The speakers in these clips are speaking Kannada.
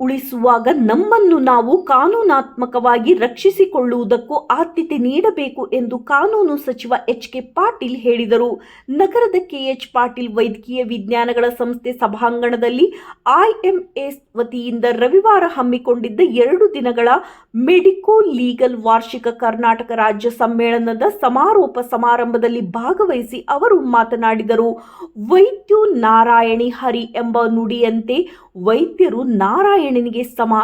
ಉಳಿಸುವಾಗ ನಮ್ಮನ್ನು ನಾವು ಕಾನೂನಾತ್ಮಕವಾಗಿ ರಕ್ಷಿಸಿಕೊಳ್ಳುವುದಕ್ಕೂ ಆದ್ಯತೆ ನೀಡಬೇಕು ಎಂದು ಕಾನೂನು ಸಚಿವ ಎಚ್ ಕೆ ಪಾಟೀಲ್ ಹೇಳಿದರು. ನಗರದ ಕೆಎಚ್ ಪಾಟೀಲ್ ವೈದ್ಯಕೀಯ ವಿಜ್ಞಾನಗಳ ಸಂಸ್ಥೆ ಸಭಾಂಗಣದಲ್ಲಿ ಐಎಂಎಸ್ ವತಿಯಿಂದ ರವಿವಾರ ಹಮ್ಮಿಕೊಂಡಿದ್ದ ಎರಡು ದಿನಗಳ ಮೆಡಿಕೋ ಲೀಗಲ್ ವಾರ್ಷಿಕ ಕರ್ನಾಟಕ ರಾಜ್ಯ ಸಮ್ಮೇಳನದ ಸಮಾರೋಪ ಸಮಾರಂಭದಲ್ಲಿ ಭಾಗವಹಿಸಿ ಅವರು ಮಾತನಾಡಿದರು. ವೈದ್ಯು ನಾರಾಯಣಿ ಹರಿ ಎಂಬ ನುಡಿಯಂತೆ ವೈದ್ಯರು ನಾರಾಯಣನಿಗೆ ಸಮ.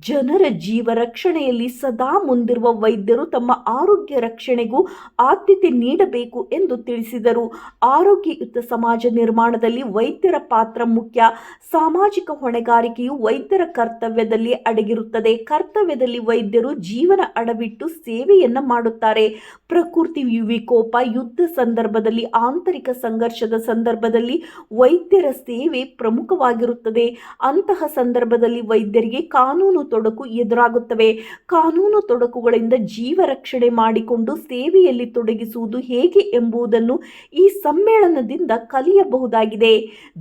ಜನರ ಜೀವ ರಕ್ಷಣೆಯಲ್ಲಿ ಸದಾ ಮುಂದಿರುವ ವೈದ್ಯರು ತಮ್ಮ ಆರೋಗ್ಯ ರಕ್ಷಣೆಗೂ ಆದ್ಯತೆ ನೀಡಬೇಕು ಎಂದು ತಿಳಿಸಿದರು. ಆರೋಗ್ಯಯುತ ಸಮಾಜ ನಿರ್ಮಾಣದಲ್ಲಿ ವೈದ್ಯರ ಪಾತ್ರ ಮುಖ್ಯ. ಸಾಮಾಜಿಕ ಹೊಣೆಗಾರಿಕೆಯು ವೈದ್ಯರ ಕರ್ತವ್ಯದಲ್ಲಿ ಅಡಗಿರುತ್ತದೆ. ಕರ್ತವ್ಯದಲ್ಲಿ ವೈದ್ಯರು ಜೀವನ ಅಡವಿಟ್ಟು ಸೇವೆಯನ್ನ ಮಾಡುತ್ತಾರೆ. ಪ್ರಕೃತಿ ವಿಕೋಪ, ಯುದ್ಧ ಸಂದರ್ಭದಲ್ಲಿ, ಆಂತರಿಕ ಸಂಘರ್ಷದ ಸಂದರ್ಭದಲ್ಲಿ ವೈದ್ಯರ ಸೇವೆ ಪ್ರಮುಖವಾಗಿರುತ್ತದೆ. ಅಂತಹ ಸಂದರ್ಭದಲ್ಲಿ ವೈದ್ಯರಿಗೆ ಕಾನೂನು ತೊಡಕು ಎದುರಾಗುತ್ತವೆ. ಕಾನೂನು ತೊಡಕುಗಳಿಂದ ಜೀವ ರಕ್ಷಣೆ ಮಾಡಿಕೊಂಡು ಸೇವೆಯಲ್ಲಿ ತೊಡಗಿಸುವುದು ಹೇಗೆ ಎಂಬುದನ್ನು ಈ ಸಮ್ಮೇಳನದಿಂದ ಕಲಿಯಬಹುದಾಗಿದೆ.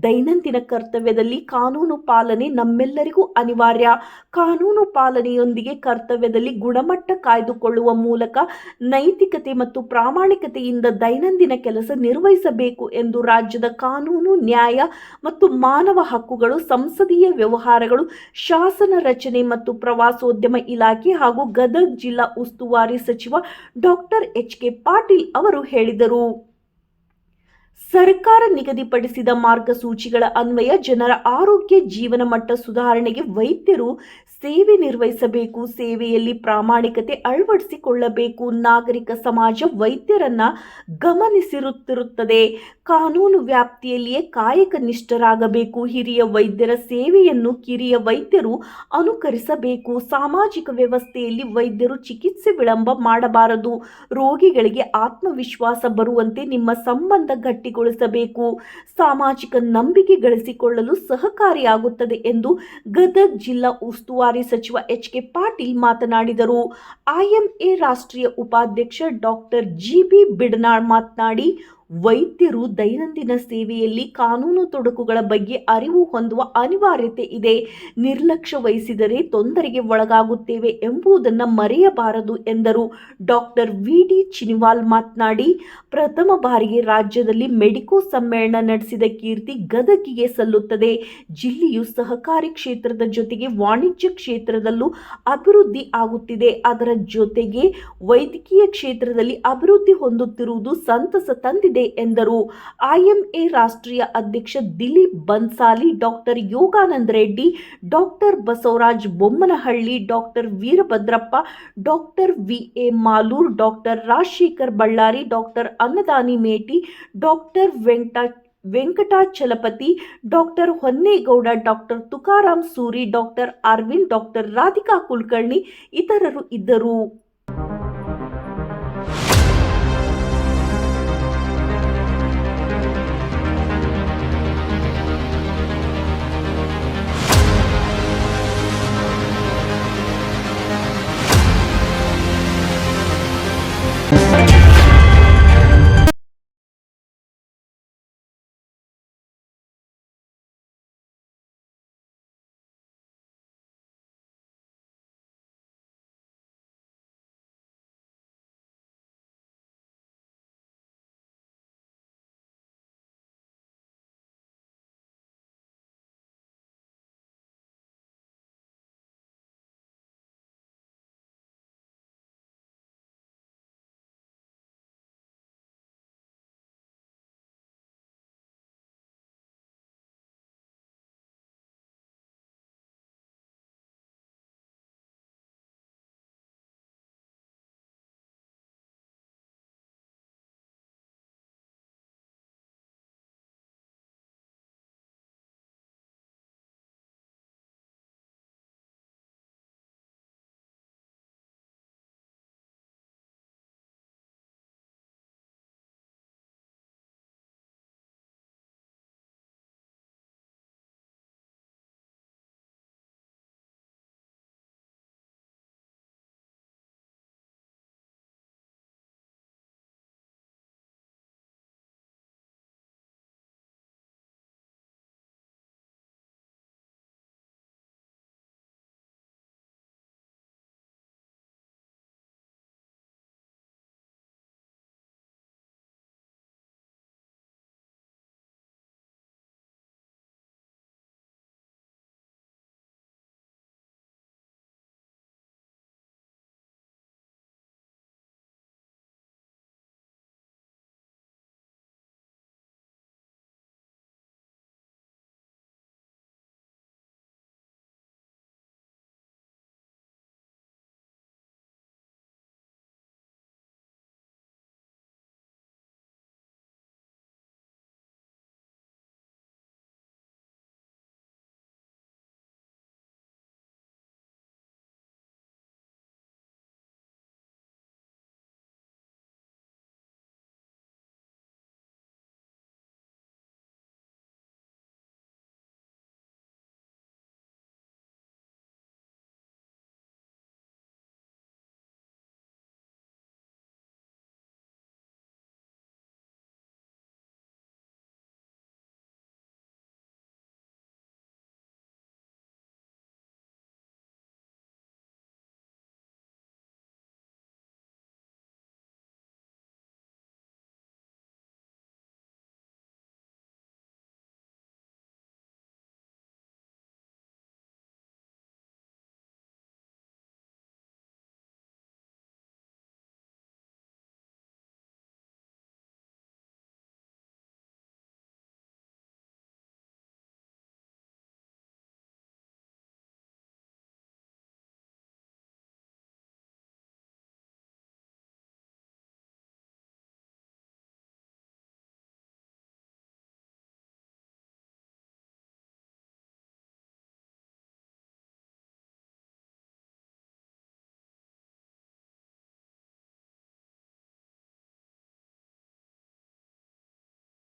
ದೈನಂದಿನ ಕರ್ತವ್ಯದಲ್ಲಿ ಕಾನೂನು ಪಾಲನೆ ನಮ್ಮೆಲ್ಲರಿಗೂ ಅನಿವಾರ್ಯ. ಕಾನೂನು ಪಾಲನೆಯೊಂದಿಗೆ ಕರ್ತವ್ಯದಲ್ಲಿ ಗುಣಮಟ್ಟ ಕಾಯ್ದುಕೊಳ್ಳುವ ಮೂಲಕ ನೈತಿಕತೆ ಮತ್ತು ಪ್ರಾಮಾಣಿಕತೆಯಿಂದ ದೈನಂದಿನ ಕೆಲಸ ನಿರ್ವಹಿಸಬೇಕು ಎಂದು ರಾಜ್ಯದ ಕಾನೂನು, ನ್ಯಾಯ ಮತ್ತು ಮಾನವ ಹಕ್ಕುಗಳು ಸಂಸದೀಯ ವ್ಯವಹಾರಗಳು, ಶಾಸನ ರಚನೆ ಮತ್ತು ಪ್ರವಾಸೋದ್ಯಮ ಇಲಾಖೆ ಹಾಗೂ ಗದಗ ಜಿಲ್ಲಾ ಉಸ್ತುವಾರಿ ಸಚಿವ ಡಾಕ್ಟರ್ ಎಚ್ ಕೆ ಪಾಟೀಲ್ ಅವರು ಹೇಳಿದರು. ಸರ್ಕಾರ ನಿಗದಿಪಡಿಸಿದ ಮಾರ್ಗಸೂಚಿಗಳ ಅನ್ವಯ ಜನರ ಆರೋಗ್ಯ ಜೀವನ ಮಟ್ಟ ಸುಧಾರಣೆಗೆ ವೈದ್ಯರು ಸೇವೆ ನಿರ್ವಹಿಸಬೇಕು, ಸೇವೆಯಲ್ಲಿ ಪ್ರಾಮಾಣಿಕತೆ ಅಳವಡಿಸಿಕೊಳ್ಳಬೇಕು. ನಾಗರಿಕ ಸಮಾಜ ವೈದ್ಯರನ್ನ ಗಮನಿಸಿರುತ್ತಿರುತ್ತದೆ. ಕಾನೂನು ವ್ಯಾಪ್ತಿಯಲ್ಲಿಯೇ ಕಾಯಕ ನಿಷ್ಠರಾಗಬೇಕು ಹಿರಿಯ ವೈದ್ಯರ ಸೇವೆಯನ್ನು ಕಿರಿಯ ವೈದ್ಯರು ಅನುಕರಿಸಬೇಕು. ಸಾಮಾಜಿಕ ವ್ಯವಸ್ಥೆಯಲ್ಲಿ ವೈದ್ಯರು ಚಿಕಿತ್ಸೆ ವಿಳಂಬ ಮಾಡಬಾರದು. ರೋಗಿಗಳಿಗೆ ಆತ್ಮವಿಶ್ವಾಸ ಬರುವಂತೆ ನಿಮ್ಮ ಸಂಬಂಧ ಗಟ್ಟಿಗೊಳಿಸಬೇಕು ಸಾಮಾಜಿಕ ನಂಬಿಕೆ ಗಳಿಸಿಕೊಳ್ಳಲು ಸಹಕಾರಿಯಾಗುತ್ತದೆ ಎಂದು ಗದಗ್ ಜಿಲ್ಲಾ ಉಸ್ತುವಾರಿ ಸಚಿವ ಎಚ್ ಕೆ ಪಾಟೀಲ್ ಮಾತನಾಡಿದರು. ಐಎಂಎ ರಾಷ್ಟ್ರೀಯ ಉಪಾಧ್ಯಕ್ಷ ಡಾಕ್ಟರ್ ಜಿ ಬಿ ಬಿಡನಾಳ್ ಮಾತನಾಡಿ ವೈದ್ಯರು ದೈನಂದಿನ ಸೇವೆಯಲ್ಲಿ ಕಾನೂನು ತೊಡಕುಗಳ ಬಗ್ಗೆ ಅರಿವು ಹೊಂದುವ ಅನಿವಾರ್ಯತೆ ಇದೆ. ನಿರ್ಲಕ್ಷ್ಯ ವಹಿಸಿದರೆ ತೊಂದರೆಗೆ ಒಳಗಾಗುತ್ತೇವೆ ಎಂಬುದನ್ನು ಮರೆಯಬಾರದು ಎಂದರು. ಡಾಕ್ಟರ್ ವಿ ಡಿ ಚಿನಿವಾಲ್ ಮಾತನಾಡಿ, ಪ್ರಥಮ ಬಾರಿಗೆ ರಾಜ್ಯದಲ್ಲಿ ಮೆಡಿಕೋ ಸಮ್ಮೇಳನ ನಡೆಸಿದ ಕೀರ್ತಿ ಗದಗಿಗೆ ಸಲ್ಲುತ್ತದೆ. ಜಿಲ್ಲೆಯು ಸಹಕಾರಿ ಕ್ಷೇತ್ರದ ಜೊತೆಗೆ ವಾಣಿಜ್ಯ ಕ್ಷೇತ್ರದಲ್ಲೂ ಅಭಿವೃದ್ಧಿ ಆಗುತ್ತಿದೆ. ಅದರ ಜೊತೆಗೆ ವೈದ್ಯಕೀಯ ಕ್ಷೇತ್ರದಲ್ಲಿ ಅಭಿವೃದ್ಧಿ ಹೊಂದುತ್ತಿರುವುದು ಸಂತಸ ತಂದಿದೆ. ಎಂದರು. ಐಎಂಎ ರಾಷ್ಟ್ರೀಯ ಅಧ್ಯಕ್ಷ Dilip Bansali, doctor Yogananda Reddy, doctor Basavaraj Bommanahalli, doctor Veerabhadrappa, doctor V A Malur, doctor Rajashekar Ballari, doctor Annadani Meti, doctor Venkata, Venkatachalapathi, doctor Honnegowda, doctor Tukaram Suri, doctor Aravind, doctor Radhika Kulkarni ಇತರರು ಇದ್ದರು.